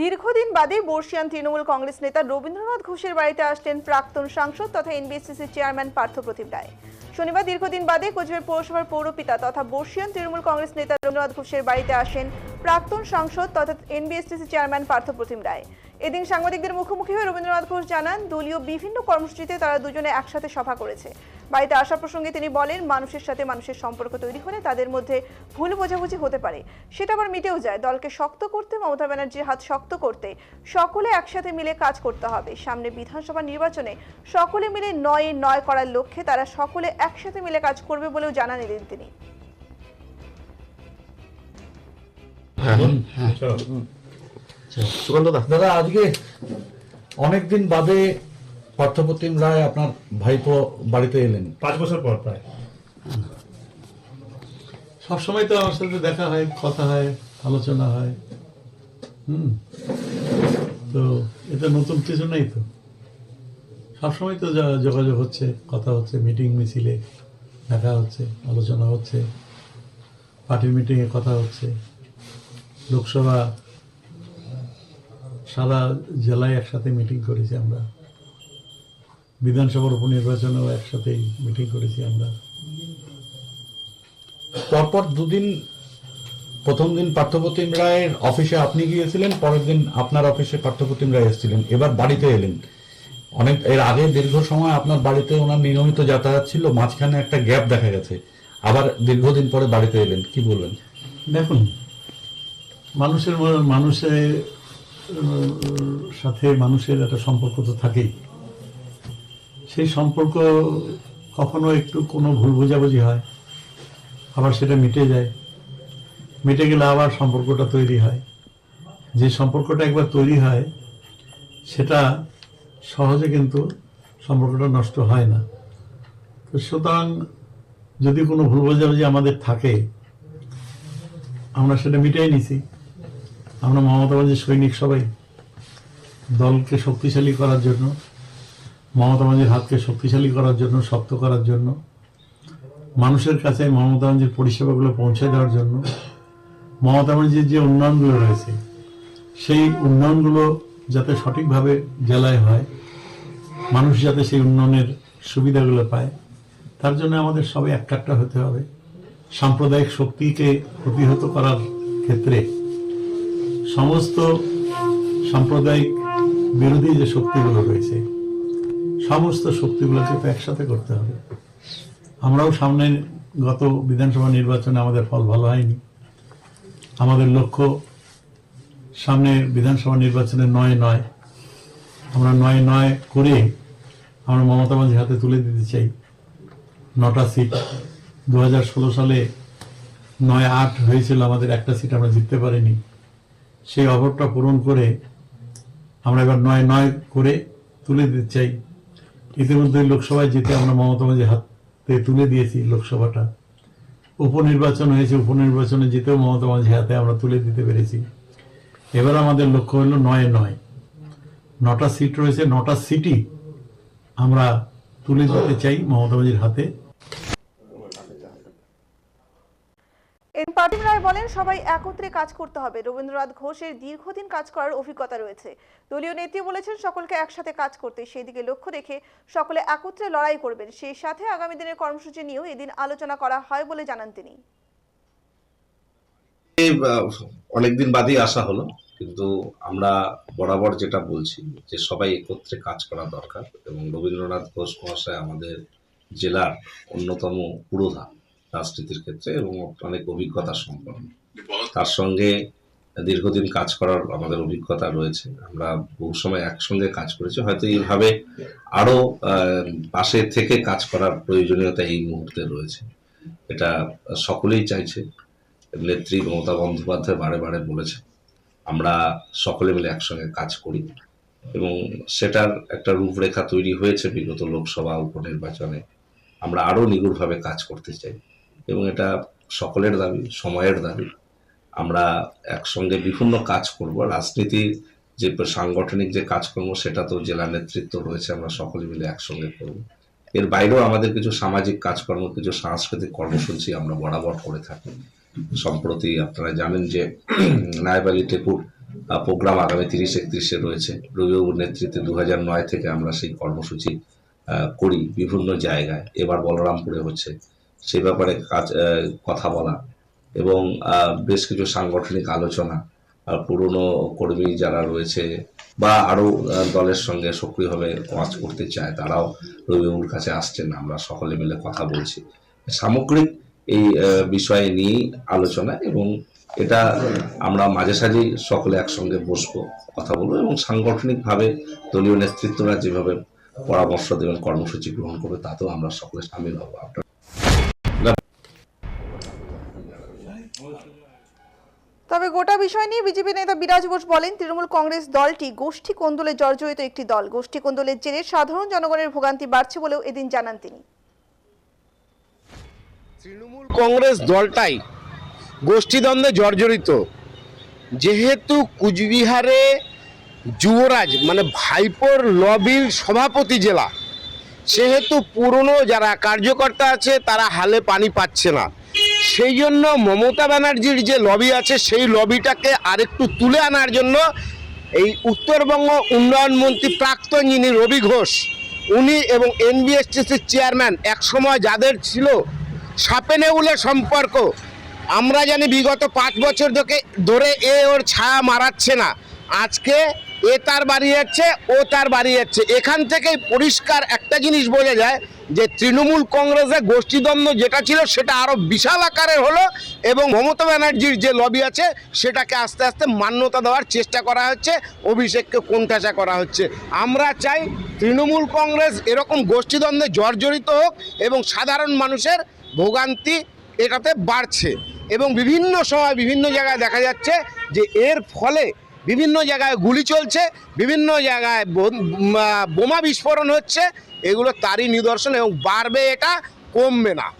দীর্ঘদিন বাদে বর্ষিয়ান তৃণমূল কংগ্রেস নেতা রবীন্দ্রনাথ ঘোষের বাড়িতে আসলেন প্রাক্তন সাংসদ তথা এনবিএসসিসি চেয়ারম্যান পার্থপ্রতিম রায়। শনিবার দীর্ঘদিন বাদে কোচবিহার পৌরসভার পৌরপিতা তথা বর্ষিয়ান তৃণমূল কংগ্রেস নেতা রবীন্দ্রনাথ ঘোষের বাড়িতে আসেন প্রাক্তন সাংসদ তথা এনবিএসটিসি চেয়ারম্যান পার্থপ্রতিম রায়। এদিন সাংবাদিকদের মুখোমুখি হয়ে রবীন্দ্রনাথ ঘোষ জানান, দলীয় বিভিন্ন কর্মসূচিতে তারা দুজনে একসাথে সভা করেছে। বাড়িতে আসা প্রসঙ্গে তিনি বলেন, মানুষের সাথে মানুষের সম্পর্ক তৈরি হলে তাদের মধ্যে ভুল বোঝাবুঝি হতে পারে। সেটা আবার মিটেও যায়, দলকে শক্ত করতে, মমতা ব্যানার্জির হাত শক্ত করতে সকলে একসাথে মিলে কাজ করতে হবে। সামনে বিধানসভা নির্বাচনে সকলে মিলে নয়ে নয় করার লক্ষ্যে তারা সকলে একসাথে মিলে কাজ করবে বলেও জানান এদিন তিনি। সুকান্ত দা দাদা আজকে অনেকদিন বাদে পার্থপ্রতিম রায় আপনার ভাইপো বাড়িতে এলেন। পাঁচ বছর পর প্রায়। সবসময় তো আমার সাথে দেখা হয় কথা হয় আলোচনা হয়। হুম। তো এটা নতুন কিছু নেই তো। সবসময় তো যা- যোগাযোগ হচ্ছে কথা হচ্ছে মিটিং মিছিলে দেখা হচ্ছে আলোচনা হচ্ছে পার্টির মিটিংয়ে কথা হচ্ছে। লোকসভা, সারা জেলায় একসাথে মিটিং করেছি আমরা। বিধানসভার উপনির্বাচনেও একসাথেই মিটিং করেছি আমরা। পরপর দুদিন, প্রথম দিন পার্থপ্রতিম রায়ের অফিসে আপনি গিয়েছিলেন, পরের দিন আপনার অফিসে পার্থপ্রতিম রায় এসেছিলেন, এবার বাড়িতে এলেন। অনেক, এর আগে দীর্ঘ সময় আপনার বাড়িতে ওনার নিয়মিত যাতায়াত ছিল, মাঝখানে একটা গ্যাপ দেখা গেছে, আবার দীর্ঘদিন পরে বাড়িতে এলেন, কি বলবেন? দেখুন মানুষের মানুষের সাথে মানুষের একটা সম্পর্ক তো থাকেই। সেই সম্পর্ক কখনো একটু কোনো ভুল বোঝাবুঝি হয়, আবার সেটা মিটে যায়। মিটে গেলে আবার সম্পর্কটা তৈরি হয়। যে সম্পর্কটা একবার তৈরি হয়, সেটা সহজে কিন্তু সম্পর্কটা নষ্ট হয় না। তো সুতরাং যদি কোনো ভুল বোঝাবুঝি আমাদের থাকে, আমরা সেটা মিটাই নিছি। আমরা মমতা সৈনিক সবাই দলকে শক্তিশালী করার জন্য মমতা হাতকে শক্তিশালী করার জন্য, শক্ত করার জন্য, মানুষের কাছে মমতা পরিষেবাগুলো পৌঁছে দেওয়ার জন্য মমতা যে উন্নয়নগুলো রয়েছে, সেই উন্নয়নগুলো যাতে সঠিকভাবে জেলায় হয়, মানুষ যাতে সেই উন্নয়নের সুবিধাগুলো পায়, তার জন্য আমাদের সবাই এককাট্টা হতে হবে। সাম্প্রদায়িক শক্তিকে প্রতিহত করার ক্ষেত্রে সমস্ত সাম্প্রদায়িক বিরোধী যে শক্তিগুলো রয়েছে, সমস্ত শক্তিগুলোকে তো একসাথে করতে হবে। আমরাও সামনে গত বিধানসভা নির্বাচনে আমাদের ফল ভালো হয়নি। আমাদের লক্ষ্য সামনে বিধানসভা নির্বাচনে নয় নয়। আমরা নয় নয় করে আমরা মমতা ব্যানার্জির হাতে তুলে দিতে চাই। নটা সিট। দু হাজার ষোলো সালে নয় আট হয়েছিল, আমাদের একটা সিট আমরা জিততে পারিনি। সেই অভাবটা পূরণ করে আমরা এবার নয় নয় করে তুলে দিতে চাই। ইতিমধ্যে লোকসভায় যেতে আমরা মমতা ব্যানার্জির হাতে তুলে দিয়েছি লোকসভাটা। উপনির্বাচন হয়েছে, উপনির্বাচনে যেতেও মমতা ব্যানার্জির হাতে আমরা তুলে দিতে পেরেছি। এবার আমাদের লক্ষ্য হলো নয় নয়। নটা সিট রয়েছে, নটা সিটি আমরা তুলে দিতে চাই মমতা ব্যানার্জির হাতে। পার্থিব রায় বলেন, সবাই একত্রে কাজ করতে হবে। রবীন্দ্রনাথ ঘোষের দীর্ঘদিন কাজ করার অভিজ্ঞতা রয়েছে। দলীয় নেত্রী বলেছেন, সকলকে একসাথে কাজ করতে সেই দিকে লক্ষ্য রেখে সকলে একত্রে লড়াই করবেন। সেই সাথে আগামী দিনের কর্মসূচি নিয়েও এদিন আলোচনা করা হয় বলে জানান তিনি। অনেকদিন বাদেই আসা হলো, কিন্তু আমরা বরাবর যেটা বলছি, যে সবাই একত্রে কাজ করা দরকার এবং রবীন্দ্রনাথ ঘোষ মহাশয় আমাদের জেলার অন্যতম পুরোধা। রাজনীতির ক্ষেত্রে এবং অনেক অভিজ্ঞতা সম্পন্ন। তার সঙ্গে দীর্ঘদিন কাজ করার আমাদের অভিজ্ঞতা রয়েছে। আমরা বহু সময় একসঙ্গে কাজ করেছি। হয়তো এইভাবে আরও পাশে থেকে কাজ করার প্রয়োজনীয়তা এই মুহূর্তে রয়েছে। এটা সকলেই চাইছে। নেত্রী মমতা বন্দ্যোপাধ্যায় বারে বারে বলেছে আমরা সকলে মিলে একসঙ্গে কাজ করি এবং সেটার একটা রূপরেখা তৈরি হয়েছে বিগত লোকসভা উপনির্বাচনে। আমরা আরও নিগুড়ভাবে কাজ করতে চাই। এবং এটা সকলের দাবি, সময়ের দাবি। আমরা একসঙ্গে বিভিন্ন কাজ করব। রাজনীতির যে সাংগঠনিক যে কাজকর্ম, সেটা তো জেলা নেতৃত্ব রয়েছে, আমরা সকলে মিলে একসঙ্গে করব। এর বাইরেও আমাদের কিছু সামাজিক কাজকর্ম, কিছু সাংস্কৃতিক কর্মসূচি আমরা বরাবর করে থাকি। সম্প্রতি আপনারা জানেন যে নায়ব আলী টেপুর প্রোগ্রাম আগামী তিরিশ একত্রিশে রয়েছে। রবিবাবুর নেতৃত্বে দু নয় থেকে আমরা সেই কর্মসূচি করি বিভিন্ন জায়গায়। এবার বলরামপুরে হচ্ছে। সেই ব্যাপারে কাজ কথা বলা এবং বেশ কিছু সাংগঠনিক আলোচনা পুরনো কর্মী যারা রয়েছে বা আরও দলের সঙ্গে সক্রিয়ভাবে কাজ করতে চায় তারাও রবিবাবুর কাছে আসছেন, আমরা সকলে মিলে কথা বলছি। সামগ্রিক এই বিষয়ে নিয়েই আলোচনা এবং এটা আমরা মাঝে সাঝেই সকলে একসঙ্গে বসবো, কথা বলব এবং সাংগঠনিকভাবে দলীয় নেতৃত্বরা যেভাবে পরামর্শ দেবেন, কর্মসূচি গ্রহণ করবে তাতেও আমরা সকলে সামিল হব। আপনার তবে গোটা বিষয় নিয়ে বিজেপি নেতা বিরাজ ঘোষ বলেন, তৃণমূল কংগ্রেস দলটি গোষ্ঠী কোন্দলে জর্জরিত একটি দল। গোষ্ঠী কোন্দলের জেরে সাধারণ জনগণের ভোগান্তি বাড়ছে বলেও এদিন জানান তিনি। তৃণমূল কংগ্রেস দলটাই গোষ্ঠীদ্বন্দ্বে জর্জরিত। যেহেতু কুচবিহারে যুবরাজ মানে ভাইপোর লবির সভাপতি জেলা, সেহেতু পুরনো যারা কার্যকর্তা আছে, তারা হালে পানি পাচ্ছে না। সেই জন্য মমতা ব্যানার্জির যে লবি আছে, সেই লবিটাকে আরেকটু তুলে আনার জন্য এই উত্তরবঙ্গ উন্নয়ন মন্ত্রী প্রাক্তন যিনি রবি ঘোষ, উনি এবং এনবিএসটিসির চেয়ারম্যান একসময় যাদের ছিল সাপে নেউলে সম্পর্ক, আমরা জানি বিগত পাঁচ বছর ধরে ধরে এ ওর ছায়া মারাচ্ছে না। আজকে এ তার বাড়ি যাচ্ছে ও তার বাড়ি যাচ্ছে এখান থেকেই পরিষ্কার একটা জিনিস বোঝা যায় যে তৃণমূল কংগ্রেসের গোষ্ঠীদ্বন্দ্ব যেটা ছিল সেটা আরও বিশাল আকারের হলো এবং মমতা ব্যানার্জির যে লবি আছে সেটাকে আস্তে আস্তে মান্যতা দেওয়ার চেষ্টা করা হচ্ছে, অভিষেককে কোণঠাসা করা হচ্ছে। আমরা চাই তৃণমূল কংগ্রেস এরকম গোষ্ঠীদ্বন্দ্বে জর্জরিত হোক এবং সাধারণ মানুষের ভোগান্তি এটাতে বাড়ছে। এবং বিভিন্ন সময় বিভিন্ন জায়গায় দেখা যাচ্ছে যে এর ফলে বিভিন্ন জায়গায় গুলি চলছে, বিভিন্ন জায়গায় বোম- বিস্ফোরণ হচ্ছে, এগুলো তারই নিদর্শন এবং বাড়বে এটা, কমবে না।